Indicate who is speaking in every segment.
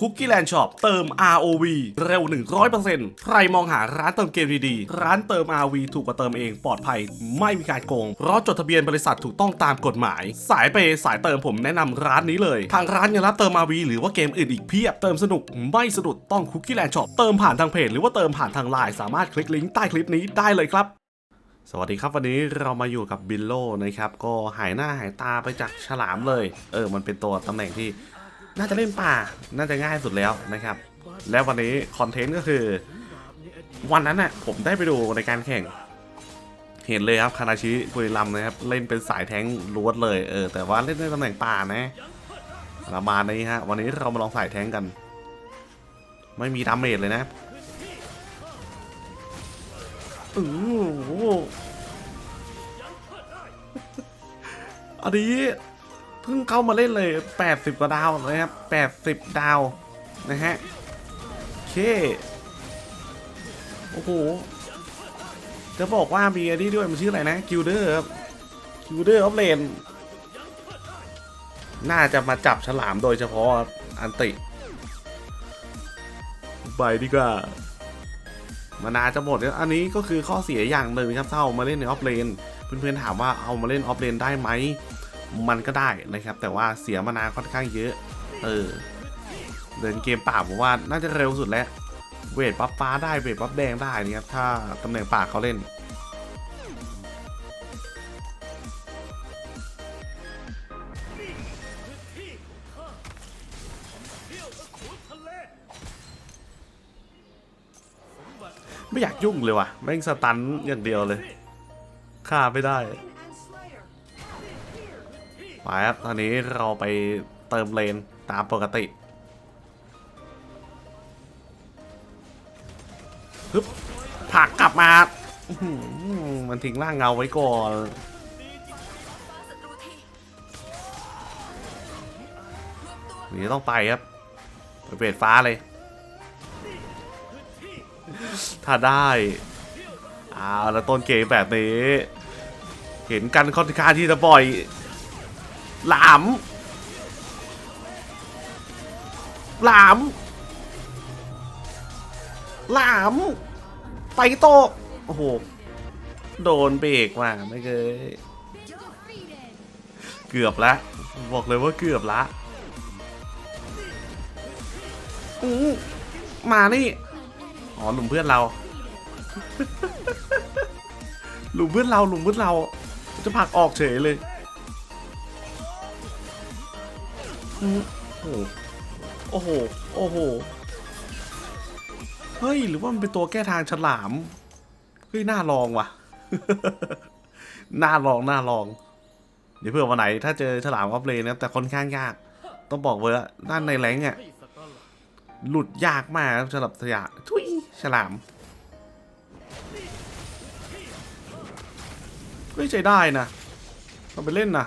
Speaker 1: Cookie Land Shop เติม ROV เร็ว 100%ใครมองหาร้านเติมเกมดีๆ ร้านเติม ROV ถูกกว่าเติมเองปลอดภัย ไม่มีการโกง เพราะจดทะเบียนบริษัทถูกต้องตามกฎหมาย สายเปย์สายเติมผมแนะนำร้านนี้เลย ทางร้านยังรับเติม ROV หรือว่าเกมอื่นอีกเพียบ เติมสนุกไม่สะดุดต้อง Cookie Land Shop เติมผ่านทางเพจหรือว่าเติมผ่านทางไลน์สามารถคลิกลิงก์ใต้คลิปนี้ได้เลยครับสวัสดีครับวันนี้เรามาอยู่กับบิลโลนะครับ ก็หายหน้าหายตาไปจากฉลามเลย เออ มันเป็นตัวตำแหน่งที่ น่าจะเล่นป่า น่าจะง่ายสุดแล้วนะครับ และวันนี้คอนเทนต์ก็คือ วันนั้นน่ะผมได้ไปดูในการแข่ง เห็นเลยครับคานาชิบุรีรัมนะครับ เล่นเป็นสายแทงล้วนเลยเออแต่ว่าเล่นในตำแหน่งป่านะประมาณนี้ฮะ วันนี้เรามาลองสายแทงกัน ไม่มีดาเมจเลยนะอือโอ้โหอันนี้ พิ่งเข้ามาเล่นเลย 80 กว่าดาวนะครับ 80 ดาวนะฮะโอเค โอ้โห จะบอกว่ามีอันนี้ด้วยมันชื่ออะไรนะกิลเดอร์ครับกิลเดอร์ออฟเลนน่าจะมาจับฉลามโดยเฉพาะอันติไปดีกว่ามานาจะหมดแล้วอันนี้ก็คือข้อเสียอย่างหนึ่งครับถ้าเอามาเล่นในออฟเลน เพื่อนๆถามว่าเอามาเล่นออฟเลนได้ไหม มันก็ได้นะครับ แต่ว่าเสียมานาค่อนข้างเยอะ เออ เดินเกมป่าผมว่าน่าจะเร็วสุดแล้ว เวทปั๊บฟ้าได้ เวทปั๊บแดงได้นะครับ ถ้าตำแหน่งป่าเขาเล่น ไม่อยากยุ่งเลยว่ะ แม่งสตันอย่างเดียวเลยฆ่าไม่ได้ ไปครับตอนนี้เราไปเติมเลนตามปกติฮึบผักกลับมาอมันทิ้งร่างเงาไว้ก่อนนี่ต้องไปครับไปเปรตฟ้าเลย ถ้าได้อ้าวแล้วต้นเกมแบบนี้ เห็นกันค่อนข้างที่จะบ่อย หลาม หลาม หลาม ไปโตโอ้โห โดนเบรกว่ะไม่เคยเกือบละ บอกเลยว่าเกือบละอือมานี่ อ๋อหลุมเพื่อนเรา หลุมเพื่อนเราหลุมเพื่อนเรา จะผักออกเฉยเลย โอ้โหโอ้โห โอ้โห เฮ้ย หรือว่ามันเป็นตัวแก้ทางฉลาม เฮ้ย น่าลองว่ะ น่าลอง น่าลอง เดี๋ยวเผื่อวันไหน ถ้าเจอฉลามออฟเลนนะ แต่ค่อนข้างยาก ต้องบอกเลยว่าด้านในแรงอะหลุดยากมากครับสำหรับสยามทุยฉลามไม่ใช่ได้นะเราไปเล่นนะ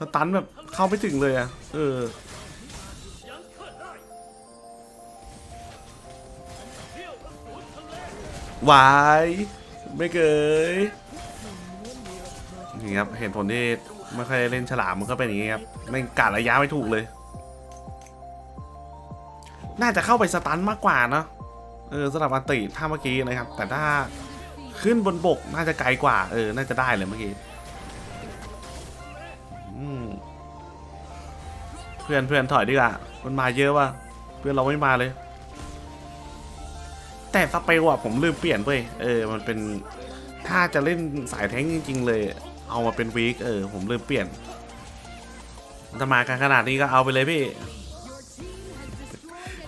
Speaker 1: สตันแบบเข้าไม่ถึงเลยอะเออวายไม่เกยนี่ครับเห็นผลที่ไม่ค่อยเล่นฉลามมันก็เป็นอย่างนี้ครับไม่กาดระยะไม่ถูกเลย น่าจะเข้าไปสตันมากกว่าเนอะเออสำหรับอันติถ้าเมื่อกี้นะครับ แต่ถ้าขึ้นบนบกน่าจะไกลกว่า เออ น่าจะได้เลยเมื่อกี้ เพื่อนเพื่อนถอยดีกว่า มันมาเยอะว่ะ เพื่อนเราไม่มาเลย แต่สเปลอะผมลืมเปลี่ยนเว้ย เออ มันเป็น ถ้าจะเล่นสายแท้งจริง ๆ เลย เอามาเป็นวีคเออ ผมลืมเปลี่ยนถ้ามากันขนาดนี้ก็เอาไปเลยพี่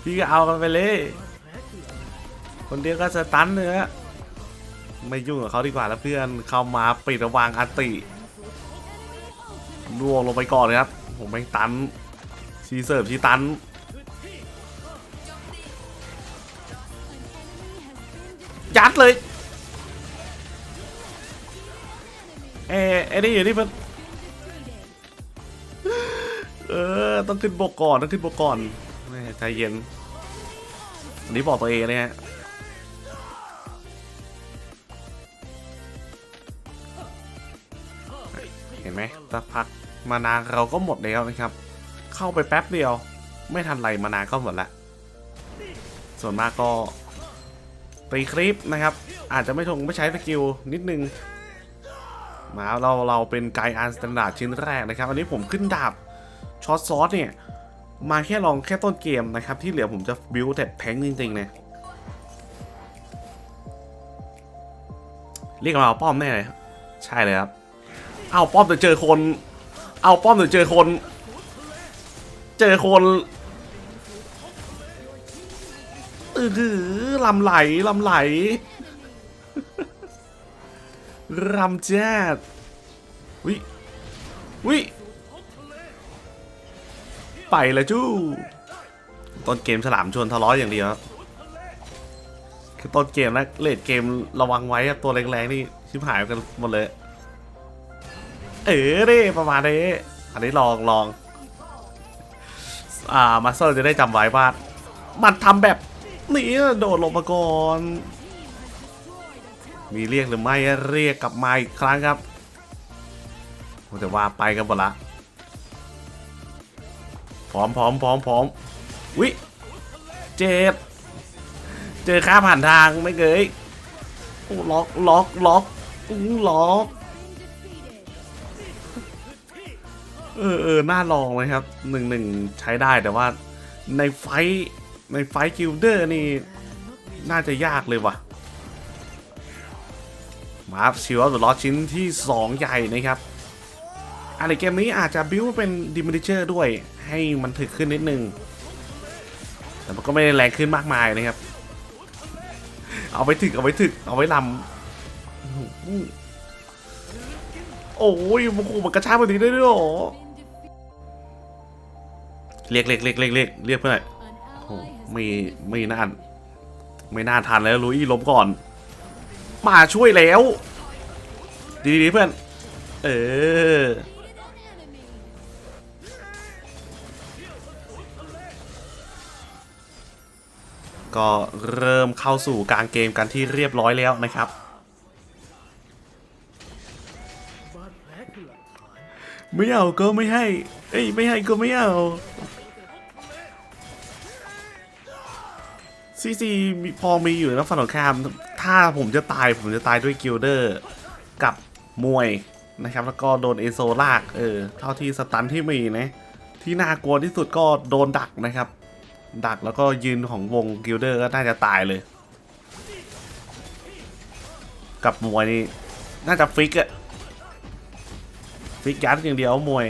Speaker 1: พี่ก็เอากันไปเลย คนเดียวก็สตันเนื้อไม่ยุ่งกับเขาดีกว่าแล้วเพื่อนเข้ามาปิดระวางอัติล่วงลงไปก่อนเลยครับ ผมแม่งตัน ชีเสิร์ฟชีตัน ยัดเลย เอ้ไอ้นี่อยู่นี่เพื่นเออ ต้องขึ้นบกก่อน ต้องขึ้นบกก่อนใจเย็น อันนี้บอกตัวเองเลยฮะเห็นไหมสักพักมานานเราก็หมดแล้วนะครับ เข้าไปแป๊บเดียว ไม่ทันไรมานานก็หมดละส่วนมากก็ตีคลิปนะครับ อาจจะไม่ทงไม่ใช้สกิลนิดนึงมาเราเราเป็นไกด์อาร์สแตนดาร์ดชิ้นแรกนะครับ อันนี้ผมขึ้นดาบช็อตซอสเนี่ย มาแค่ลองแค่ต้นเกมนะครับ ที่เหลือผมจะบิวแต่แทงจริงๆเลยเรียกมาเอาป้อมแน่เลย ใช่เลยครับ เอาป้อมแต่เจอคน เอาป้อมแต่เจอคน เจอคนเออหือลำไหลลำไหลรำแจ๊ดวิวิไปล้วจู้ต้นเกมฉลามชวนทะเลาะอย่างเดียวคือต้นเกมนะเลดเกมระวังไว้ตัวแรงๆนี่ชิบหายกันหมดเลย เออเด้ประมาณนี้อันนี้ลองลอง อ่ามาสเตอร์จะได้จำไว้ว่า มันทำแบบนี้โดดลงมาก่อนมีเรียกหรือไม่เรียกกลับมาอีกครั้งครับผมจะว่าไปกันหมดละพร้อมพร้อมพร้อมพร้อมวิเจ็ดเจอข้าผ่านทางไม่เกยโอ้ล็อกล็อกล็อกอื้ล็อก เออเออน่าลองเลยครับหนึ่งหนึ่งใช้ได้แต่ว่าในไฟในไฟท์กิลเดอร์นี่ น่าจะยากเลยว่ะ มาครับชิวอัลลอชิ้นที่ 2 ใหญ่นะครับอะไรเกมนี้อาจจะบิวเป็นดิมิเชอร์ด้วยให้มันถึกขึ้นนิดนึง แต่มันก็ไม่ได้แรงขึ้นมากมายนะครับ เอาไว้ถึกเอาไว้ถึกเอาไว้ลำโอ้ยมันขู่มันกระชากแบบนี้ได้ด้วยหรอ เรียกเรียกเรียกเรียกเรียกเรียกเพื่อนหน่อยโอ้โหไม่ไม่น่าไม่น่าทันแล้วลุยล้มก่อน มาช่วยแล้ว ดีๆเพื่อน เออก็เริ่มเข้าสู่กลางเกมกันที่เรียบร้อยแล้วนะครับ ไม่เอาก็ไม่ให้ เอ้ยไม่ให้ก็ไม่เอา ซีซีพอมีอยู่นะฝั่งตรงข้าม ถ้าผมจะตายผมจะตายด้วยกิลเดอร์ กับมวยนะครับ แล้วก็โดนเอโซลาก เออ เท่าที่สตันที่มีนะ ที่น่ากลัวที่สุดก็โดนดักนะครับ ดักแล้วก็ยืนของวงกิลเดอร์ก็น่าจะตายเลย กับมวยนี่น่าจะฟิกอะฟิกยัดอย่างเดียวมวย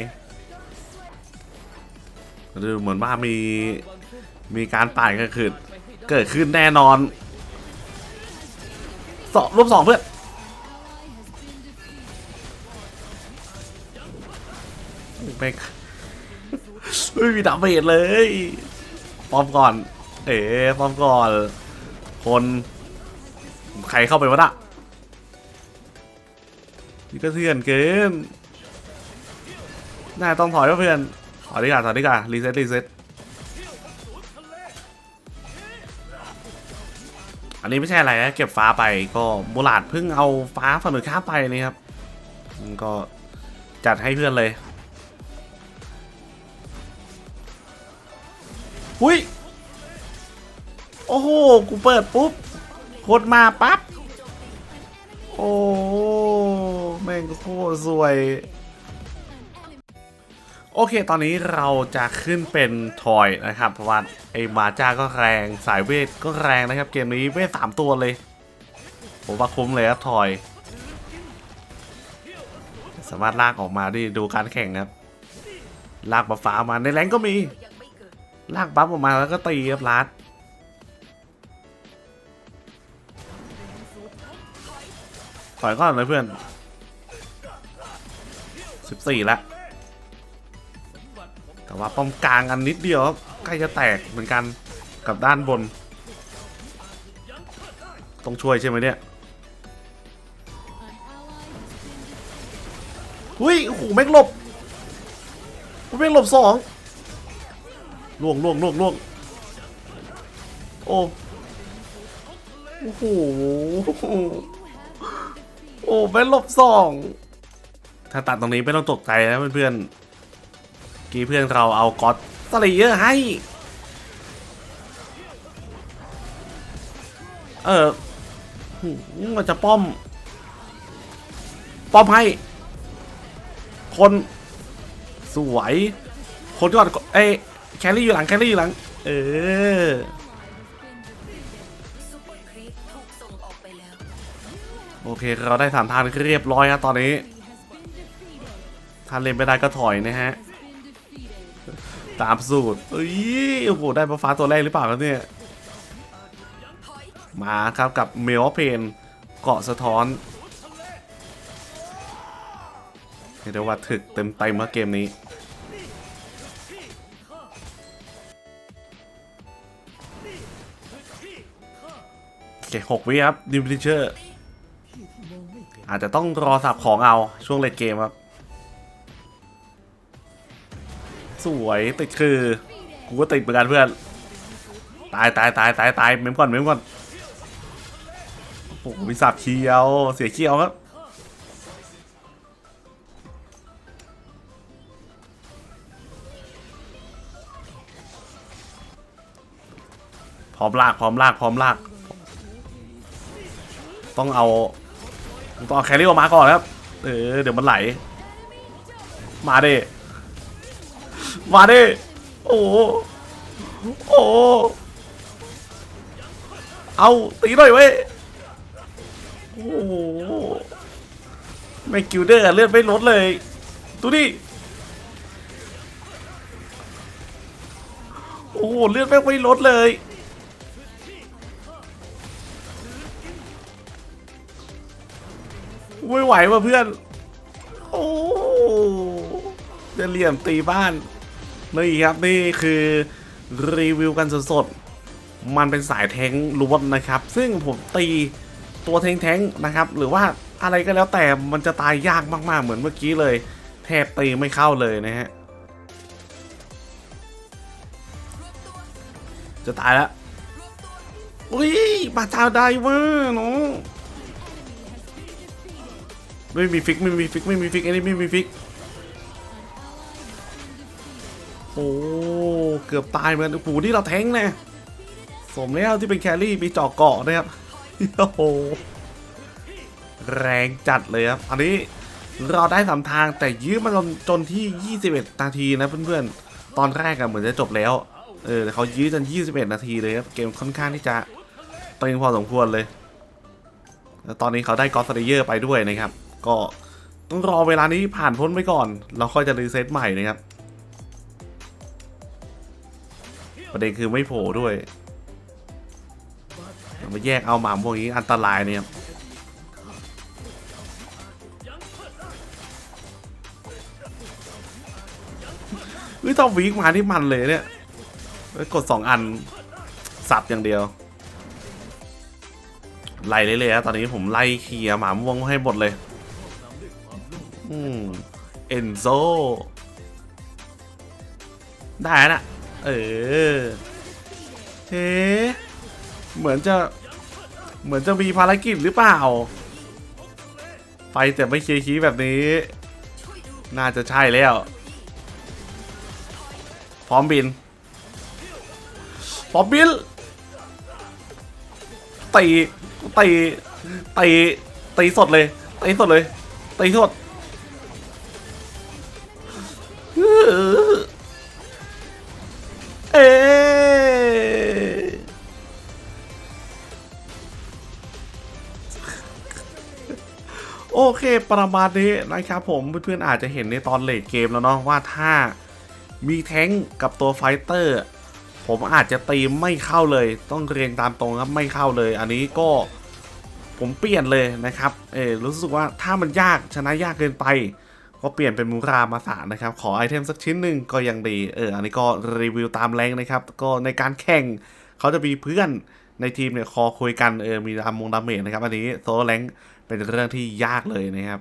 Speaker 1: ดูเหมือนว่ามีมีการป่ายก็คือ เกิดขึ้นแน่นอนสองรูปสองเพื่อนไม่ไม่มีดาเมจเลยป้อมก่อน เอ๋ป้อมก่อน คนใครเข้าไปวะน่ะนี่ก็เถื่อนเกินน่าต้องถอยเพื่อนถอยดีกว่าถอยดีกว่ารีเซ็ตรีเซ็ต อันนี้ไม่ใช่อะไรนะเก็บฟ้าไปก็มูลาดเพิ่งเอาฟ้าฝันหนึ่งข้ามไปนะครับมันก็จัดให้เพื่อนเลยหุ้ย โอ้โห กูเปิดปุ๊บโคตรมาปั๊บ โอ้แม่งโคตรสวย โอเค ตอนนี้เราจะขึ้นเป็นทอยนะครับ เพราะว่าไอ้มาจ้าก็แรง สายเวทก็แรงนะครับ เกมนี้เวทสามตัวเลย ผมว่าคุ้มเลยครับทอย สามารถลากออกมาได้ดูการแข่งนะครับ ลากบัฟฟ้ามาในแรงก็มี ลากบัฟออกมาแล้วก็ตีครับลัดถอยก่อนเลยเพื่อน 14แล้ว ว่าป้อมกลางอันนิดเดียวใกล้จะแตกเหมือนกันกับด้านบน ต้องช่วยใช่ไหมเนี่ยหุ้ยโอ้โหแม่งหลบแม่งหลบสองล่วงล่วงล่วงล่วงโอ้โอ้โหโอ้แม่งหลบสองถ้าตัดตรงนี้ไม่ต้องตกใจนะเพื่อนๆ กี้เพื่อนเราเอากอตสไลเยอร์ให้ เออมันจะป้อม ป้อมให้ คนสวย คนก่อนเอ้แคลรี่อยู่หลังแคลรี่อยู่หลัง เออโอเค เราได้สามทางเรียบร้อยครับตอนนี้ ถ้าเล่นไม่ได้ก็ถอยนะฮะ ตามสูตรเอ้ยโอ้โหได้มาฟ้าตัวแรกหรือเปล่าครับเนี่ยมาครับกับเมลเพนเกาะสะท้อนเรียกได้ว่าถึกเต็มเต็มๆเกมนี้ โอเคหกวิครับดิมพิเชอร์ อาจจะต้องรอสับของเอาช่วงเลดเกมครับ สวยติดคือ กูก็ติดเหมือนกันเพื่อน ตายตายตายตายตายเมมก่อนเมมก่อนโอ้โหมีสับเคียว เสียเคียวครับพร้อมลากพร้อมลากพร้อมลาก ต้องเอาต้องเอาแครี่ออกมาก่อนครับ เออเดี๋ยวมันไหล มาเดิ มาดิโอ้โอ้เอาตีหน่อยเว้ยโอ้ไม่กิลเดอร์เลือดไม่ลดเลยดูดิโอ้เลือดแม่ไม่ลดเลยไม่ไหวว่ะเพื่อน โอ้จะเหลี่ยมตีบ้าน นี่ครับนี่คือรีวิวกันสดๆ มันเป็นสายแทงล้วนนะครับ ซึ่งผมตีตัวแทงแทงนะครับ หรือว่าอะไรก็แล้วแต่มันจะตายยากมากๆ เหมือนเมื่อกี้เลย แทบตีไม่เข้าเลยนะฮะ จะตายแล้ว อุ้ยบาดเจ้าได้เว้ยน้องไม่มีฟิกไม่มีฟิกไม่มีฟิกอันนี้ไม่มีฟิก โอ้เกือบตายเหมือนกันโอ้โหที่เราแทงนะสมแล้วที่เป็นแครี่มีเจอกเกาะนะครับโอ้โหแรงจัดเลยครับอันนี้เราได้สามทางแต่ยื้อมาจนจนที่ 21 นาทีนะเพื่อนๆ ตอนแรกอะเหมือนจะจบแล้ว เออแต่เขายื้อจน 21 นาทีเลยครับ เกมค่อนข้างที่จะตึงพอสมควรเลย แล้วตอนนี้เขาได้กอสเตเยอร์ไปด้วยนะครับ ก็ต้องรอเวลานี้ผ่านพ้นไปก่อน เราค่อยจะรีเซ็ตใหม่นะครับ ประเด็นคือไม่โผล่ด้วยมาแยกเอาหมาพวกนี้อันตรายเนี่ยเฮ้ยต้องวีกมาที่มันเลยเนี่ยกดสองอันสับอย่างเดียว ไล่เลยเลยครับตอนนี้ผมไล่เคลียร์หมาม่วงให้หมดเลย อืม เอนโซ ได้นะ เออเฮ้เหมือนจะ เหมือนจะมีภารกิจหรือเปล่า ไปแต่ไม่เคลียร์คีแบบนี้ น่าจะใช่แล้ว พร้อมบิน พร้อมบินตีตีตีตีสดเลยตีสดเลยตีสดอื้อ เคประมาณนี้นะครับผมเพื่อนๆอาจจะเห็นในตอนเลดเกมแล้วเนาะว่าถ้ามีแท้งกับตัวไฟเตอร์ผมอาจจะตีไม่เข้าเลย ต้องเรียงตามตรงครับไม่เข้าเลย อันนี้ก็ผมเปลี่ยนเลยนะครับ เออรู้สึกว่าถ้ามันยากชนะยากเกินไป ก็เปลี่ยนเป็นมูรามาสานะครับ ขอไอเทมสักชิ้นหนึ่งก็ยังดี เออ อันนี้ก็รีวิวตามแรงนะครับ ก็ในการแข่งเขาจะมีเพื่อนในทีมเนี่ยคอคุยกัน เออ มีดามงดาเมจนะครับ อันนี้โซลแรง เป็นเรื่องที่ยากเลยนะครับ